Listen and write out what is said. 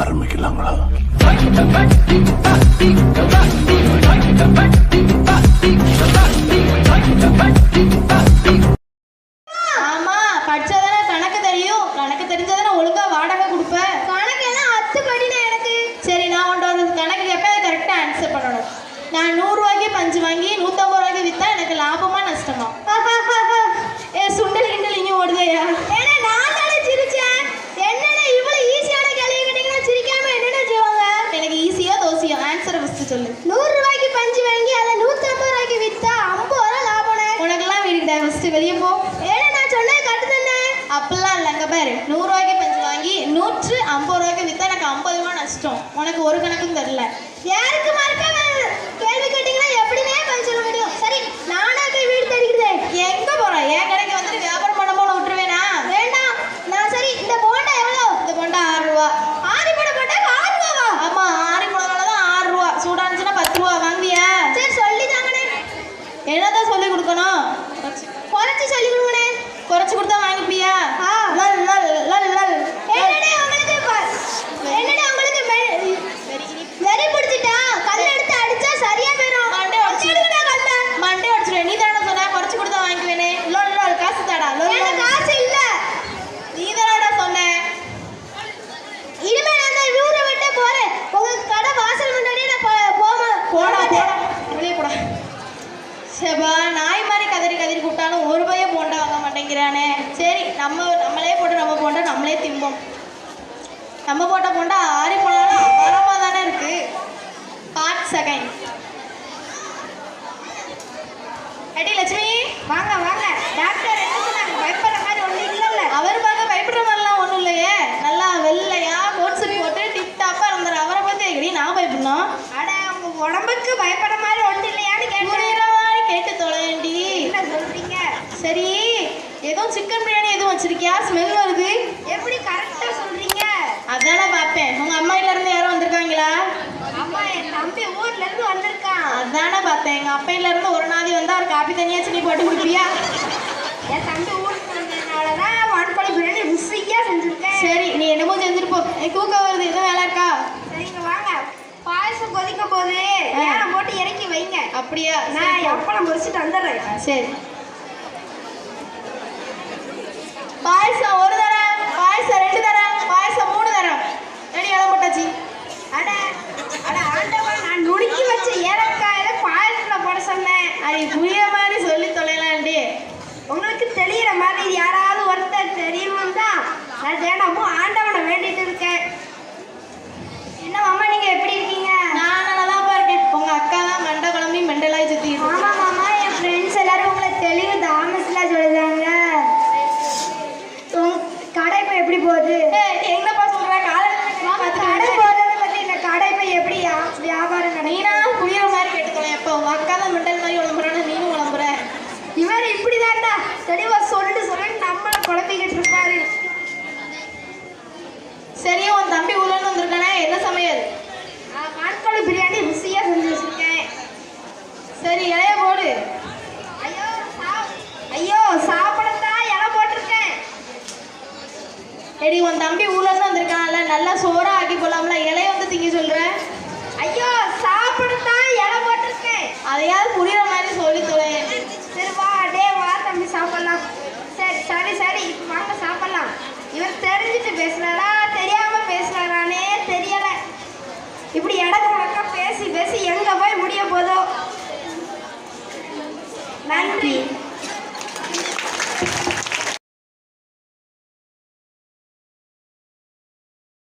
ஆரம்பிக்கலாங்களா? ஆமா படிச்சாதானே கணக்கு தெரியும். கணக்கு தெரிஞ்சாதானே ஒழுங்கா வாடகை கொடுப்ப. கணக்கு எல்லாம் அத்து படினா எனக்கு. சரி நான் உன்ட்ட ஒரு கணக்கு கேட்பேன் கரெக்டாக ஆன்சர் பண்ணணும். நான் நூறு ஃபஸ்ட்டு சொல்லு. நூறு ரூபாய்க்கு பஞ்சு வாங்கி அதை நூற்றம்பது ரூபாய்க்கு விற்றா ஐம்பது ரூபா லாபம் உனக்கெல்லாம் வீடுடா ஃபஸ்ட்டு வெளியே போ. ஏன்னா நான் சொன்னது கட்டு தானே? அப்படிலாம் இல்லை அங்கே பாரு. நூறுரூவாய்க்கு பஞ்சு வாங்கி நூற்று ஐம்பது ரூபாய்க்கு விற்றா எனக்கு ஐம்பது ரூபா நஷ்டம். உனக்கு ஒரு கணக்கும் தெரில. யாருக்கு burada வாங்க சரி நம்ம நம்மளே போட்டு நம்ம போண்டா நம்மளே திம்போம். நம்ம போட்ட போண்டா ஆறி போனாலும் அபாரமாக தானே இருக்கு. பார்ட் செகண்ட் அடி லட்சுமி? வாங்க வாங்க. டாக்டர் என்ன சொன்னாங்க? பயப்படுற மாதிரி ஒன்றும் இல்லைல்ல அவர் பார்க்க பயப்படுற மாதிரிலாம் ஒன்றும் இல்லையே நல்லா வெள்ளையா கோட் சுடி போட்டு டிப் டாப்பாக இருந்தார் அவரை பார்த்து எங்கடி நான் பயப்படணும் அட உங்க உடம்புக்கு பயப்படுற மாதிரி ஒன்றும் இல்லையான்னு கேட்குற மாதிரி கேட்டு தொலைண்டி என்ன சொல்றீங்க சரி எதுவும் சிக்கன் பிரியாணி எதுவும் வச்சிருக்கியா? ஸ்மெல் வருது. எப்படி கரெக்டாக சொல்றீங்க? அதானே பார்ப்பேன் உங்க அம்மா வீட்ல இருந்து யாரும் வந்திருக்காங்களா? அம்மா என் தம்பி ஊர்ல இருந்து வந்திருக்கான். அதானே பார்த்தேன் எங்க அப்பையில இருந்து ஒரு நாதி வந்தா ஒரு காப்பி தனியா போட்டு குடிப்பியா? என் தம்பி ஊருக்கு வந்ததுனால தான் வான்கோழி பிரியாணி ருசியா செஞ்சிருக்கேன். சரி நீ என்னமோ செஞ்சுட்டு போ. வருது. எதுவும் வேலை இருக்கா? சரிங்க வாங்க. பாயசம் கொதிக்க ஏனை போட்டு இறக்கி வைங்க. அப்படியா? நான் எப்பளம் பொரிச்சிட்டு வந்துடுறேன். சரி. பாயசம் ஒரு தரம் பாயசம் ரெண்டு தரம் பாயசம் மூணு தரம். ரெடி இடம் போட்டாச்சு. அட அட ஆண்டவா நான் நுணுக்கி வச்ச ஏலக்காயில பாயசத்துல போட சொன்னேன். அது புரிய மாதிரி சொல்லி தொலைலான்ட்டு உங்களுக்கு தெரியற மாதிரி யாராவது ஒருத்தர் தெரியுமா தான் நான் தேனமும் சரி இலைய போடு. ஐயோ ஐயோ சாப்பிடத்தான் இலை போட்டிருக்கேன். எடி உன் தம்பி ஊர்ல இருந்து வந்திருக்கான்ல நல்லா சோறா ஆக்கி போலாம்ல இலைய வந்து திங்க சொல்ற? ஐயோ சாப்பிடத்தான் இலை போட்டிருக்கேன். அதையாவது புரியுற மாதிரி சொல்லி தொலையேன் சரி வா டே வா தம்பி சாப்பிடலாம். சரி சரி சரி இப்போ வாங்க சாப்பிடலாம். இவர் தெரிஞ்சுட்டு பேசுறாரா நன்றி